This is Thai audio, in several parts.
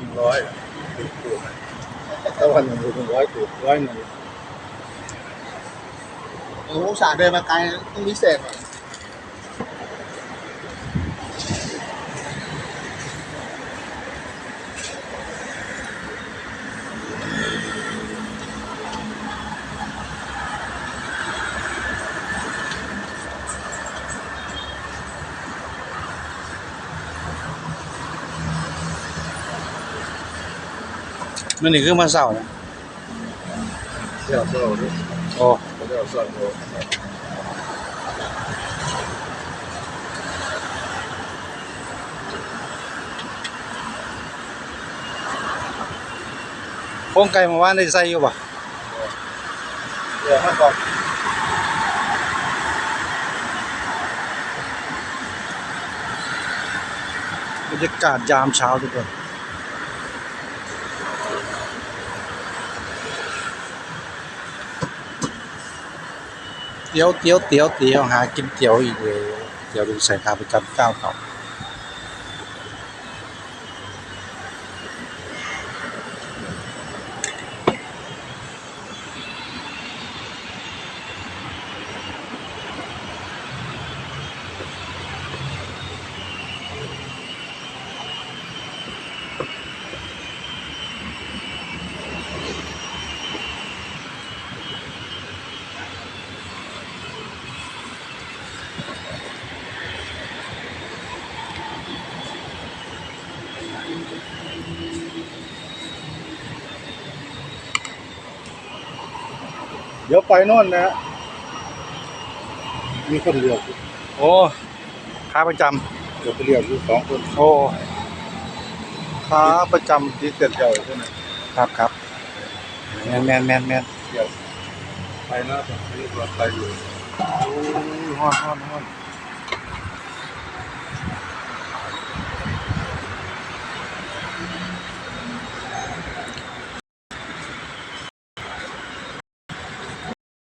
นึ่งร้อยถูกถูกถ้าวันหนึ่งถึงร้อยถูกร้อยหนึ่งอ้โหอุตสาห์เดินมาไกลต้องพิเศษหน่อย มันนี่คือมาเศร้านะเที่ยวโซ่ด้วยโอ้เที่ยวโซ่โซ่โค้งไก่มาว่านได้ใส่อยู่ป่ะเที่ยวมาก่อนบรรยากาศยามเช้าทุกคน เตี๋ยวเตี๋ยวเตี๋ยวเตี๋ยวหากินเตี๋ยวอีกเลยเตี๋ยวดูใส่ขาประจำเก้าเขา เดี๋ยวไปโน่นนะฮะมีคนเรียกอยู่โอ้ขาประจเดี๋ยวไปเรียกอยู่สองคนำโอ้ขาประจที่เสร็จเดียวใช่ไหมำครับครับแมนแมนแมนแมนเดี๋ยวไปนะผมไม่ได้ไปอยู่ โอ้ยฮ้อนฮ้อนฮ้อน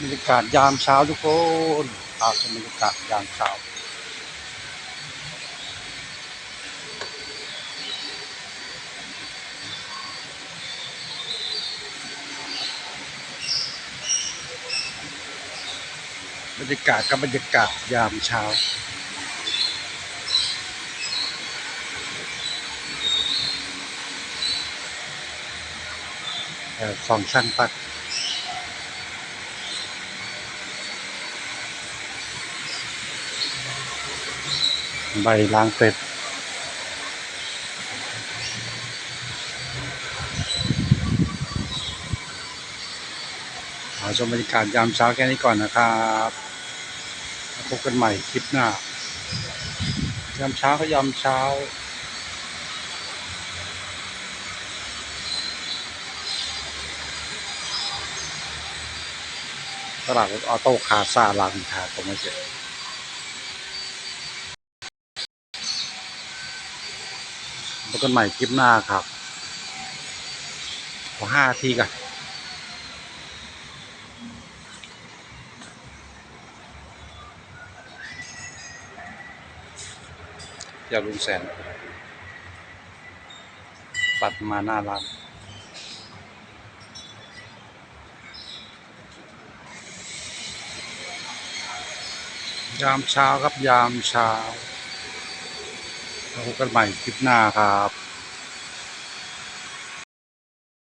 บรรยากาศยามเช้าทุกคนพาชมบรรยากาศยามเช้าบรรยากาศกับบรรยากาศยามเช้า เออสองช่างปัก ใบล้างเป็ดขอชมบรรยากาศยามเช้าแค่นี้ก่อนนะครับพบกันใหม่คลิปหน้า ยามเช้าก็ยามเช้า ตลาดออโต้คาซาลามินทราผมไม่เสร็ พบกันใหม่คลิปหน้าครับ ขอห้าทีกันอย่าลุงแสน ปัดมาหน้าร้านยามเช้าครับยามเช้า พบกันใหม่คลิปหน้าครับ